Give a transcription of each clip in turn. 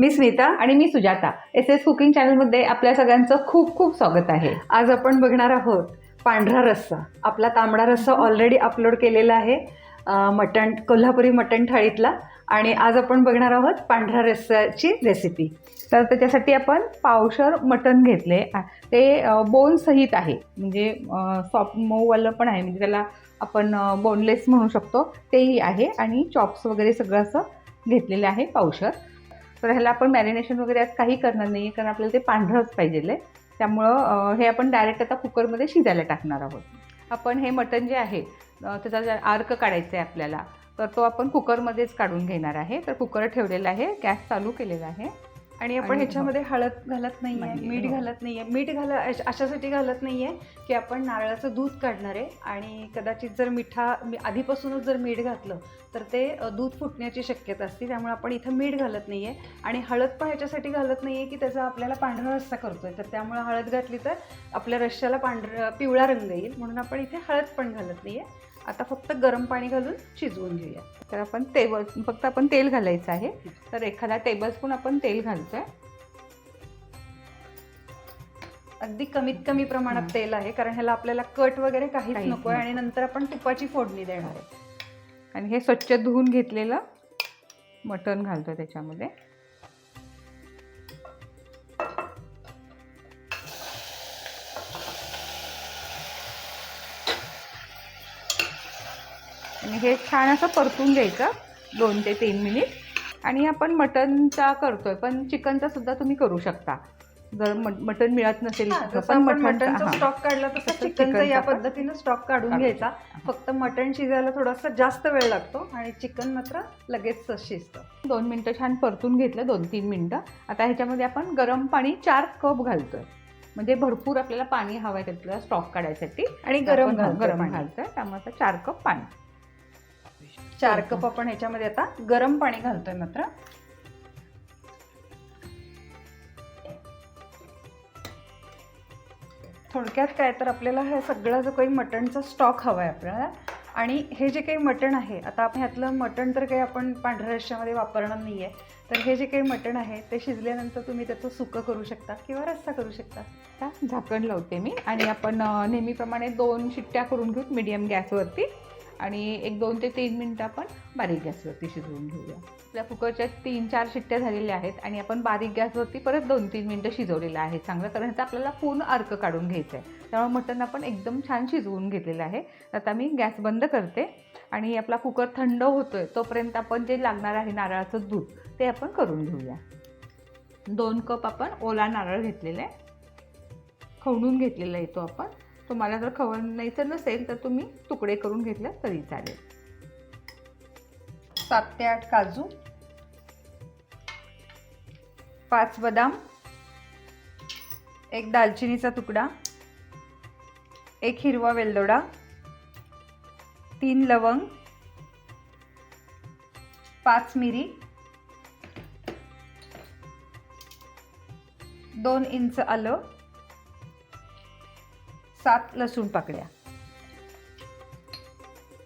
मी स्मिता आणि मी Sujata. S S cooking चॅनलमध्ये आपल्या सगळ्यांचं खूप खूप स्वागत आहे. आज आपण बघणार आहोत पांढरा रस्सा. आपला तांबडा रस्सा ऑलरेडी अपलोड केलेला आहे मटण कोल्हापुरी मटण थाळीतला. आणि आज आपण बघणार आहोत पांढरा रस्साची रेसिपी तर त्याच्यासाठी आपण पावशर मटण घेतले. ते बोनसहित आहे. म्हणजे सॉफ्ट मऊवालं पण आहे. म्हणजे त्याला आपण बोनलेस म्हणू शकतो. तेही आहे. आणि चॉप्स वगैरे सगळं असं घेतलेलं आहे पावशर. तर ह्याला आपण मॅरिनेशन वगैरे आज काही करणार नाही आहे कारण आपल्याला ते पांढरंच पाहिजे आहे त्यामुळं हे आपण डायरेक्ट आता कुकरमध्ये शिजायला टाकणार आहोत. आपण हे मटण जे आहे त्याचा जर आर्क काढायचा आहे आपल्याला तर तो आपण कुकरमध्येच काढून घेणार आहे. तर कुकर ठेवलेला आहे गॅस चालू केलेला आहे. आणि आपण ह्याच्यामध्ये हळद घालत नाहीये नाहीये, मीठ हो. घालत नाहीये. मीठ घाल अश- अशासाठी घालत नाहीये की आपण नारळाचं दूध काढणार आहे आणि कदाचित जर मिठा आधीपासूनच जर मीठ घातलं तर ते दूध फुटण्याची शक्यता असते. त्यामुळे आपण इथं मीठ घालत नाहीये. आणि हळद पण ह्याच्यासाठी घालत नाहीये की त्याचा आपल्याला पांढरा रस्सा करतोय. तर त्यामुळे हळद घातली तर आपल्या रश्श्याला पांढरा पिवळा रंग येईल. म्हणून आपण इथे हळद पण घालत नाहीये. आता फक्त गरम पाणी घालून शिजवून घेऊया. तर आपण टेबल फक्त आपण तेल घालायचं आहे. तर एखादा टेबलस्पून आपण तेल घालतोय. अगदी कमीत कमी प्रमाणात. तेल आहे कारण ह्याला आपल्याला कट वगैरे काहीच नको. आहे. आणि नंतर आपण तुपाची फोडणी देणार आहे. आणि हे स्वच्छ धुवून घेतलेलं मटण घालतोय त्याच्यामध्ये. आणि हे छान असं परतून घ्यायचं दोन ते तीन मिनिट. आणि आपण मटनचा करतोय पण चिकनचा सुद्धा तुम्ही करू शकता. जर मट- मटण मिळत नसेल मटणचा- मटनचा. स्टॉक काढला तसं चिकनचा या पण पद्धतीनं स्टॉक काढून काढू घ्यायचा. फक्त मटण शिजायला थोडासा जास्त वेळ लागतो आणि चिकन मात्र लगेच शिजतं. दोन मिनटं छान परतून घेतलं दोन तीन मिनटं. आता ह्याच्यामध्ये आपण गरम पाणी चार कप घालतोय. म्हणजे भरपूर आपल्याला पाणी हवं आहे त्यातलं स्टॉक काढायसाठी. आणि गरम गरम पाणी. घालतोय त्यामुळे चार कप पाणी. चार कप आपण ह्याच्यामध्ये आता गरम पाणी घालतोय मात्र. थोडक्यात काय तर आपल्याला हे सगळं जो काही मटणचा स्टॉक हवा आहे आपल्याला आणि हे जे काही मटण आहे आता आपण ह्यातलं मटण तर काही आपण पांढऱ्या रश्श्यामध्ये वापरणार नाही आहे तर हे जे काही मटण आहे ते शिजल्यानंतर तुम्ही त्याचं सुकं करू शकता किंवा रस्सा करू शकता. झाकण लावते मी आणि आपण नेहमीप्रमाणे दोन शिट्ट्या करून घेऊ मीडियम गॅसवरती आणि एक दोन ते तीन मिनटं आपण बारीक गॅसवरती शिजवून घेऊया. आपल्या कुकरच्या तीन चार शिट्ट्या झालेल्या आहेत आणि आपण बारीक गॅसवरती परत दोन तीन मिनटं शिजवलेलं आहे. चांगलं कारण ह्याचा आपल्याला पूर्ण अर्क काढून घ्यायचं आहे. त्यामुळे मटण आपण एकदम छान शिजवून घेतलेलं आहे. आता मी गॅस बंद करते आणि आपला कुकर थंड होतो आहे तोपर्यंत आपण जे लागणार आहे नारळाचं दूध ते आपण करून घेऊया. दोन कप आपण ओला नारळ घेतलेला आहे. खवणून घेतलेला आहे तो आपण. तुम्हाला जर खवणायचं नसेल तर तुम्ही तुकडे करून घेतलं तरी चालेल. सात ते आठ काजू पाच बदाम एक दालचिनीचा तुकडा एक हिरवा वेलदोडा तीन लवंग पाच मिरी दोन इंच आलं सात लसूण पाकळ्या.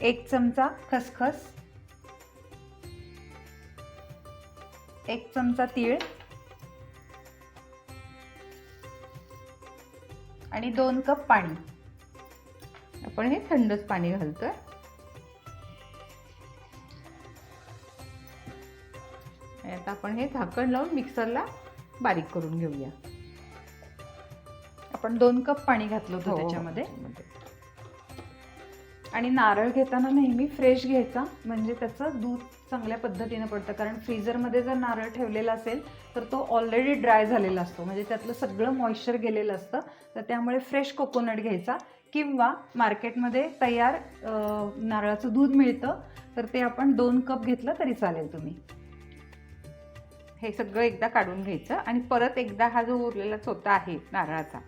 एक चमचा खसखस. एक चमचा तीळ. आणि दोन कप पाणी. आपण हे थंडच पाणी घालतोय. आता आपण हे झाकण लावून मिक्सरला बारीक करून घेऊया. आपण दोन कप पाणी घातलं होतं हो, त्याच्यामध्ये. त्याच्यामध्ये. आणि नारळ घेताना नेहमी फ्रेश घ्यायचा म्हणजे त्याचं दूध चांगल्या पद्धतीनं पडतं. कारण फ्रीझरमध्ये जर नारळ ठेवलेला असेल तर तो ऑलरेडी ड्राय झालेला असतो. म्हणजे त्यातलं सगळं मॉइश्चर गेलेलं असतं. तर त्यामुळे फ्रेश कोकोनट घ्यायचा. किंवा मार्केटमध्ये तयार नारळाचं दूध मिळतं तर ते आपण दोन कप घेतलं तरी चालेल तुम्ही. हे सगळं एकदा काढून घ्यायचं. आणि परत एकदा हा जो उरलेला चोथा आहे नारळाचा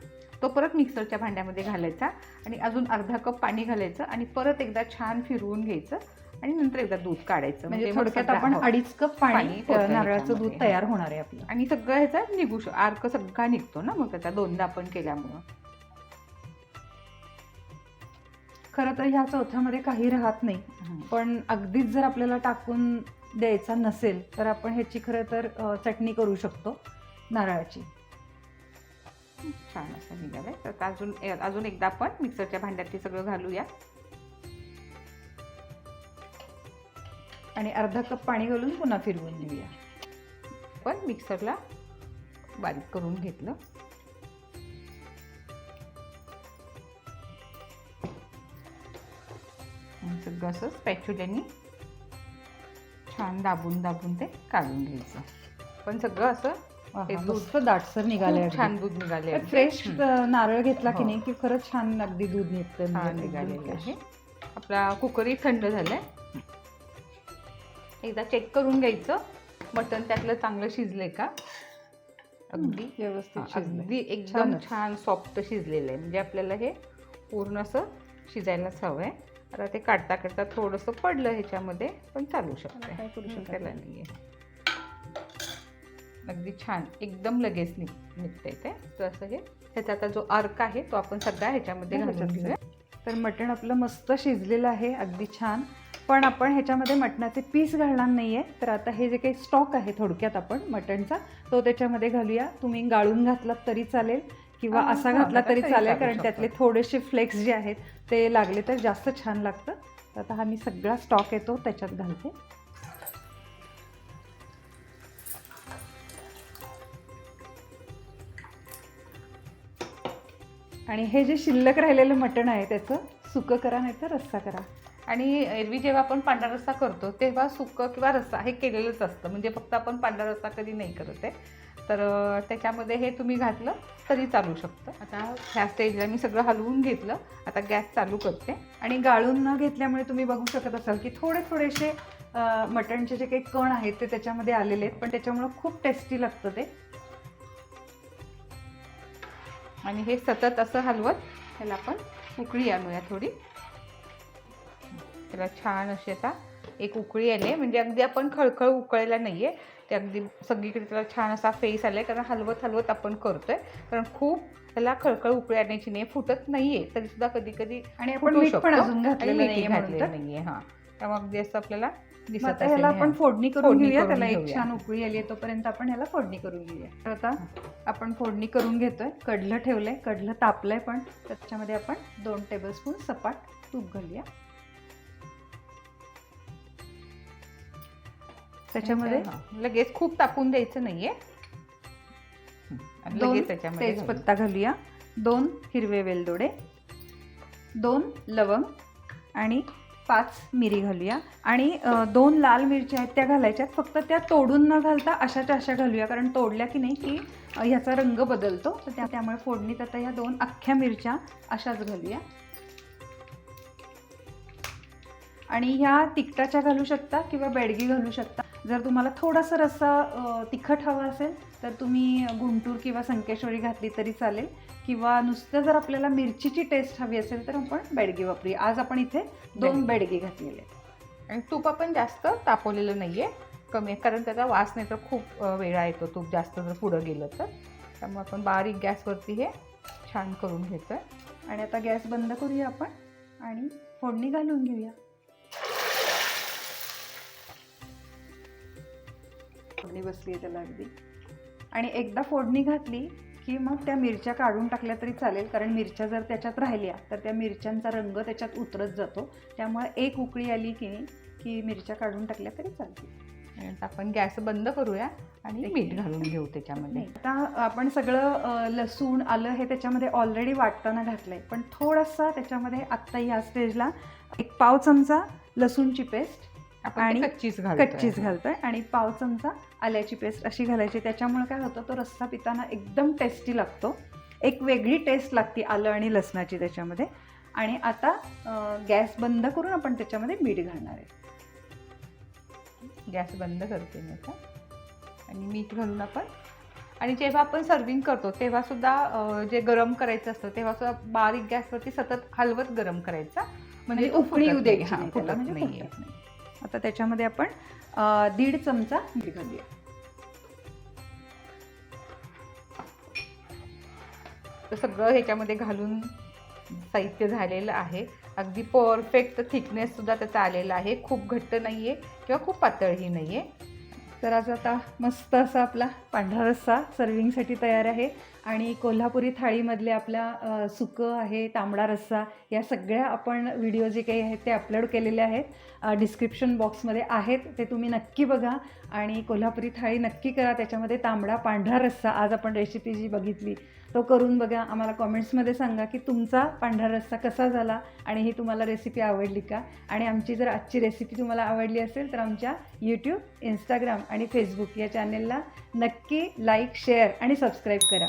तो परत मिक्सरच्या भांड्यामध्ये घालायचा आणि अजून अर्धा कप पाणी घालायचं आणि परत एकदा छान फिरवून घ्यायचं आणि नंतर एकदा दूध काढायचं म्हणजे मग थोडक्यात आपण हो. अडीच कप पाणी नारळाचं दूध ह्याच्यामध्ये. तयार होणार आहे आपलं आणि सगळं ह्याचा निघू शक अर्क सगळा निघतो ना मग त्याचा दोनदा आपण केल्यामुळं खरं तर ह्या चौथ्यामध्ये काही राहत नाही हं. पण अगदीच जर आपल्याला टाकून द्यायचा नसेल तर आपण ह्याची खरं तर चटणी करू शकतो नारळाची छान असं निघालंय. तर अजून अजून एकदा आपण मिक्सरच्या भांड्यात ते सगळं घालूया. आणि अर्धा कप पाणी घालून पुन्हा फिरवून घेऊया. पण मिक्सरला बारीक करून घेतलं. सगळं असं स्पॅच्युल्यानी छान दाबून दाबून ते काढून घ्यायचं. पण सगळं असं ते दूध दाटसर निघाले खूप छान दूध निघाले. फ्रेश. नारळ घेतला की हो. नाही की खरंच छान अगदी दूध निघतं म्हणजे निघालेलं. आहे आपला कुकरही थंड झालाय एकदा चेक करून घ्यायचं मटण त्यातलं चांगलं शिजलंय का अगदी व्यवस्थित. अगदी एकदम. छान सॉफ्ट शिजलेलं आहे म्हणजे आपल्याला हे पूर्ण असं शिजायलाच हवं आहे आता ते काढता काढता थोडंसं पडलं ह्याच्यामध्ये पण चालू शकतं काय करू शकत त्याला नाही. नाही अगदी छान. एकदम लगेच निघ निघतंय ते. तर असं हे ह्याचा आता जो अर्क आहे तो आपण सगळा ह्याच्यामध्ये घालून ह्याच्यात घेऊया. तर मटण आपलं मस्त शिजलेलं आहे अगदी छान. पण आपण ह्याच्यामध्ये मटणाचे पीस घालणार नाही आहे तर आता हे जे काही स्टॉक आहे थोडक्यात आपण मटणचा तो त्याच्यामध्ये घालूया. तुम्ही गाळून घातलात तरी चालेल किंवा हा, असा हा, घातला तरी चालेल चालू कारण. त्यातले थोडेसे फ्लेक्स जे आहेत ते लागले तर जास्त छान लागतं. तर आता हा मी सगळा स्टॉक येतो त्याच्यात घालते. आणि हे जे शिल्लक राहिलेलं मटण आहे त्याचं सुकं करा नाही तर रस्सा करा. आणि एरवी जेव्हा आपण पांढरा रस्सा करतो तेव्हा सुकं किंवा रस्सा हे केलेलंच असतं. म्हणजे फक्त आपण पांढरा रस्सा कधी नाही करत आहे. तर त्याच्यामध्ये हे तुम्ही घातलं तरी चालू शकतं. आता ह्या स्टेजला मी सगळं हलवून घेतलं. आता गॅस चालू करते. आणि गाळून न घेतल्यामुळे तुम्ही बघू शकत असाल की थोडे थोडेसे मटणचे जे काही कण आहेत ते त्याच्यामध्ये आलेले आहेत. पण त्याच्यामुळं खूप टेस्टी लागतं ते. आणि हे सतत असं हलवत त्याला आपण उकळी आणूया थोडी. त्याला छान अशी आता एक उकळी आली आहे. म्हणजे अगदी आपण खळखळ उकळायला नाही आहे ते अगदी सगळीकडे त्याला छान असा फेस आला आहे कारण हलवत हलवत आपण करतोय. कारण खूप त्याला खळखळ उकळी आणण्याची नाही फुटत नाही आहे तरी सुद्धा कधी कधी आणि आपण मीठ पण अजून घातलेलं. नाही आहे हां. त्यामुळे अगदी असं आपल्याला दिसत ह्याला. आपण फोडणी करून घेऊया त्याला एक. छान उकळी आली आहे तोपर्यंत आपण ह्याला फोडणी करून घेऊया तर आता आपण फोडणी करून घेतोय कडलं ठेवलंय कडलं तापलंय पण त्याच्यामध्ये आपण दोन टेबलस्पून सपाट तूप घालूया त्याच्यामध्ये लगेच खूप तापून द्यायचं नाहीये लगेच त्याच्यामध्ये. तेजपत्ता घालूया दोन हिरवे वेलदोडे दोन लवंग आणि पाच मिरी घालूया. आणि दोन लाल मिरच्या आहेत त्या घालायच्यात. फक्त त्या तोडून न घालता अशाच्या अशा घालूया. कारण तोडल्या की नाही की ह्याचा रंग बदलतो. तर त्या त्यामुळे फोडणीत आता ह्या दोन अख्ख्या मिरच्या अशाच घालूया. आणि ह्या तिखटाच्या घालू शकता किंवा बेडगी घालू शकता. जर तुम्हाला थोडासा रस्सा तिखट हवा असेल तर तुम्ही गुंटूर किंवा संकेश्वरी घातली तरी चालेल. किंवा नुसतं जर आपल्याला मिरचीची टेस्ट हवी असेल तर आपण बेडगी वापरूया आज आपण इथे दोन बेडगी. घातलेले आहेत. आणि तूप आपण जास्त तापवलेलं नाहीये. कमी आहे. कारण त्याचा वास नाही तर खूप वेळा येतो. तूप जास्त जर पुढं गेलं तर. त्यामुळे आपण बारीक गॅसवरती हे छान करून घेतोय आणि आता गॅस बंद करूया आपण आणि फोडणी घालून घेऊया. फोडणी बसली आहे त्याला अगदी. आणि एकदा फोडणी घातली की मग त्या मिरच्या काढून टाकल्या तरी चालेल. कारण मिरच्या जर त्याच्यात राहिल्या तर त्या मिरच्यांचा रंग त्याच्यात उतरत जातो. त्यामुळे एक उकळी आली की नाही की मिरच्या काढून टाकल्या तरी चालतील. आपण गॅस बंद करूया आणि मीठ घालून घेऊ त्याच्यामध्ये. नाही आता आपण सगळं लसूण आलं हे त्याच्यामध्ये ऑलरेडी वाटताना घातलंय. पण थोडंसं त्याच्यामध्ये आत्ता ह्या स्टेजला एक पाव चमचा लसूणची पेस्ट आणि कच्चीच घालतोय. कच्चीच घालतोय. आणि पाव चमचा आल्याची पेस्ट अशी घालायची. त्याच्यामुळे काय होतं तो रस्सा पिताना एकदम टेस्टी लागतो. एक वेगळी टेस्ट लागते आलं आणि लसणाची त्याच्यामध्ये. आणि आता गॅस बंद करून आपण त्याच्यामध्ये मीठ घालणार आहे. गॅस बंद करते मी आता. आणि मीठ घालून आपण आणि जेव्हा आपण सर्विंग करतो तेव्हा सुद्धा अं, जे गरम करायचं असतं तेव्हा सुद्धा बारीक गॅसवरती सतत हलवत गरम करायचा. म्हणजे तो उकळी येऊ फुटत म्हणजे. आता त्याच्यामध्ये आपण दीड चमचा मीठ घालूया. तर सगळं ह्याच्यामध्ये घालून साहित्य झालेलं आहे. अगदी परफेक्ट थिकनेससुद्धा त्याचा आलेला आहे. खूप घट्ट नाही आहे किंवा खूप पातळही नाही आहे तर आज आता मस्त असा आपला पांढरा रस्सा सर्विंगसाठी तयार आहे. आणि कोल्हापुरी थाळीमधले आपल्या सुकं आहे तांबडा रस्सा या सगळ्या आपण व्हिडिओ जे काही आहेत ते अपलोड केलेले आहेत. डिस्क्रिप्शन बॉक्समध्ये आहेत ते तुम्ही नक्की बघा. आणि कोल्हापुरी थाळी नक्की करा त्याच्यामध्ये तांबडा पांढरा रस्सा आज आपण रेसिपी जी बघितली तो करून बघा. आम्हाला कॉमेंट्समध्ये सांगा की तुमचा पांढरा रस्सा कसा झाला आणि ही तुम्हाला रेसिपी आवडली का? आणि आमची जर आजची रेसिपी तुम्हाला आवडली असेल तर आमच्या यूट्यूब इंस्टाग्राम आणि फेसबुक या चॅनेलला नक्की लाईक शेअर आणि सबस्क्राईब करा.